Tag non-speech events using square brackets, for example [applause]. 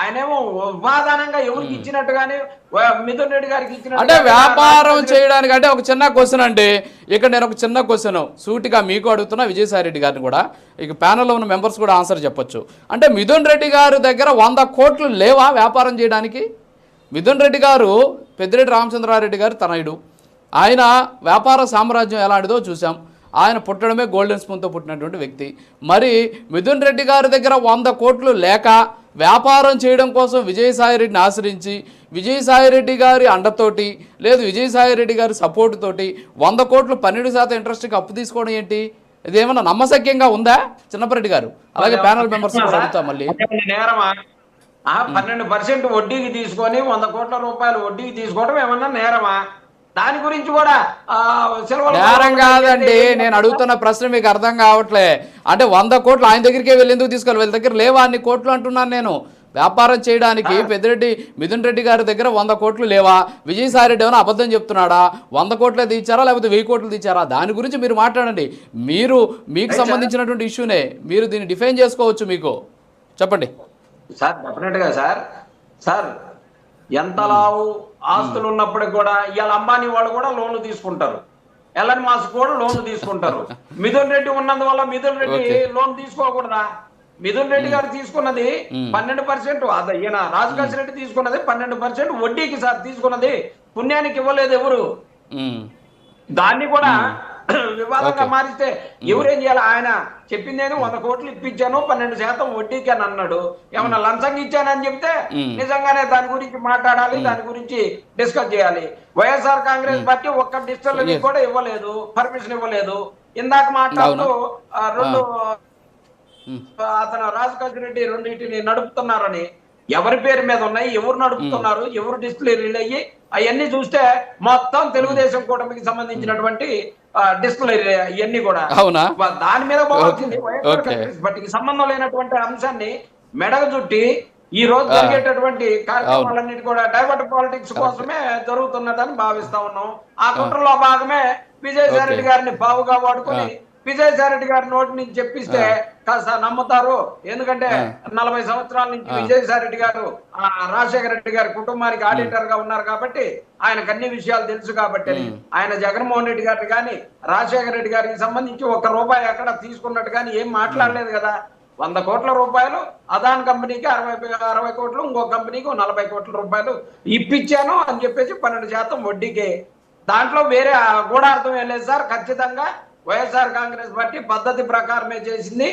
ఆయనేమో ఉపాదానంగా ఎవరికి ఇచ్చినట్టుగానే మిథున్ రెడ్డి గారికి ఇచ్చినట్టు అంటే వ్యాపారం చేయడానికి అంటే ఒక చిన్న క్వశ్చన్ అండి. ఇక్కడ నేను ఒక చిన్న క్వశ్చన్ సూటిగా మీకు అడుగుతున్నా విజయసాయి రెడ్డి గారిని కూడా. ఇక ప్యానల్లో ఉన్న మెంబర్స్ కూడా ఆన్సర్ చెప్పొచ్చు. అంటే మిథున్ రెడ్డి గారి దగ్గర వంద కోట్లు లేవా వ్యాపారం చేయడానికి? మిథున్ రెడ్డి గారు పెద్దిరెడ్డి రామచంద్రారెడ్డి గారు తనయుడు. ఆయన వ్యాపార సామ్రాజ్యం ఎలాంటిదో చూసాం ఆయన పుట్టడమే గోల్డెన్ స్పూన్తో పుట్టినటువంటి వ్యక్తి. మరి మిథున్ రెడ్డి గారి దగ్గర వంద కోట్లు లేక వ్యాపారం చేయడం కోసం విజయసాయి రెడ్డిని ఆశ్రయించి విజయసాయి రెడ్డి గారి అండతోటి లేదు విజయసాయి రెడ్డి గారి సపోర్ట్ తోటి వంద కోట్లు పన్నెండు శాతం ఇంట్రెస్ట్కి అప్పు తీసుకోవడం ఏంటి? ఇదేమన్నా నమ్మశక్యంగా ఉందా? చిన్నపరెడ్డి గారు. అలాగే ప్యానల్ మెంబర్స్ కూడా అడుగుతా మళ్ళీ. పన్నెండు పర్సెంట్ వడ్డీకి తీసుకొని వంద కోట్ల రూపాయలు వడ్డీకి తీసుకోవడం ఏమన్నా నేరమా? దాని గురించి కూడా నేరం కాదండి. నేను అడుగుతున్న ప్రశ్న మీకు అర్థం కావట్లే. అంటే వంద కోట్లు ఆయన దగ్గరికే వెళ్ళి ఎందుకు తీసుకోవాలి వీళ్ళ దగ్గర లేవా? అన్ని కోట్లు అంటున్నాను నేను. వ్యాపారం చేయడానికి పెద్దిరెడ్డి మిథున్ రెడ్డి గారి దగ్గర వంద కోట్లు లేవా? విజయసాయి రెడ్డి ఏమైనా అబద్ధం చెప్తున్నాడా? వంద కోట్లే తీర్చారా? లేకపోతే వెయ్యి కోట్లు తీర్చారా? దాని గురించి మీరు మాట్లాడండి. మీరు మీకు సంబంధించినటువంటి ఇష్యూనే. మీరు దీన్ని డిఫైన్ చేసుకోవచ్చు మీకు. చెప్పండి. సార్ డెఫినెట్గా సార్. సార్ ఎంత లావు ఆస్తులు ఉన్నప్పటికి కూడా ఇవాళ అంబానీ వాళ్ళు కూడా లోన్లు తీసుకుంటారు. ఎల్ఎన్ మాస్ కూడా లోన్లు తీసుకుంటారు. [laughs] మిథున్ రెడ్డి ఉన్నందువల్ల మిథున్ రెడ్డి. లోన్ తీసుకోకూడదా? మిథున్ రెడ్డి గారు తీసుకున్నది పన్నెండు పర్సెంట్. అదే ఈయన రాజకాశ్ రెడ్డి తీసుకున్నది పన్నెండు పర్సెంట్. వడ్డీకి సార్ తీసుకున్నది పుణ్యానికి ఇవ్వలేదు ఎవరు. దాన్ని కూడా వివాదంగా. మారిస్తే ఎవరేం చేయాలి? ఆయన చెప్పిందేదో వంద కోట్లు ఇప్పించాను పన్నెండు శాతం వడ్డీకి అని అన్నాడు ఏమన్నా లంచంగా ఇచ్చానని చెప్తే. నిజంగానే దాని గురించి మాట్లాడాలి దాని గురించి డిస్కస్ చేయాలి. వైఎస్ఆర్ కాంగ్రెస్ పార్టీ ఒక్క డిజిటల్. కూడా ఇవ్వలేదు పర్మిషన్ ఇవ్వలేదు. ఇందాక మాట్లాడుతూ రెండు. అతను రాజకాశ్ రెడ్డి రెండింటిని నడుపుతున్నారని ఎవరి పేరు మీద ఉన్నాయి ఎవరు నడుపుతున్నారు ఎవరు డిస్ప్లే అయ్యి అవన్నీ చూస్తే మొత్తం తెలుగుదేశం కూటమికి సంబంధించినటువంటి డిస్ప్లే ఇవన్నీ కూడా. అవునా? దాని మీద పోవాల్సింది. కాంగ్రెస్ పార్టీకి సంబంధం లేనటువంటి అంశాన్ని మెడగ చుట్టి ఈ రోజు. జరిగేటటువంటి కార్యక్రమాలన్నిటి కూడా డైవర్ట్ పాలిటిక్స్ కోసమే జరుగుతున్నదని భావిస్తా ఉన్నాం. ఆ కుట్రలో భాగమే విజయసాయి రెడ్డి. గారిని బావుగా వాడుకొని విజయసాయి రెడ్డి గారి నోటి నుంచి చెప్పిస్తే కాస్త నమ్ముతారు. ఎందుకంటే నలభై సంవత్సరాల నుంచి విజయసాయి రెడ్డి గారు ఆ, రాజశేఖర రెడ్డి గారి కుటుంబానికి ఆడిటర్గా ఉన్నారు కాబట్టి ఆయనకు అన్ని విషయాలు తెలుసు కాబట్టి. ఆయన జగన్మోహన్ రెడ్డి గారిని కానీ రాజశేఖర రెడ్డి గారికి సంబంధించి ఒక్క రూపాయి అక్కడ తీసుకున్నట్టు కానీ ఏం మాట్లాడలేదు కదా. వంద కోట్ల రూపాయలు అదాన్ కంపెనీకి అరవై అరవై కోట్లు ఇంకో కంపెనీకి నలభై కోట్ల రూపాయలు ఇప్పించాను అని చెప్పేసి పన్నెండు శాతం వడ్డీకి. దాంట్లో వేరే గూఢార్థం ఏం లేదు సార్. ఖచ్చితంగా వైఎస్ఆర్ కాంగ్రెస్ పార్టీ పద్ధతి ప్రకారమే చేసింది.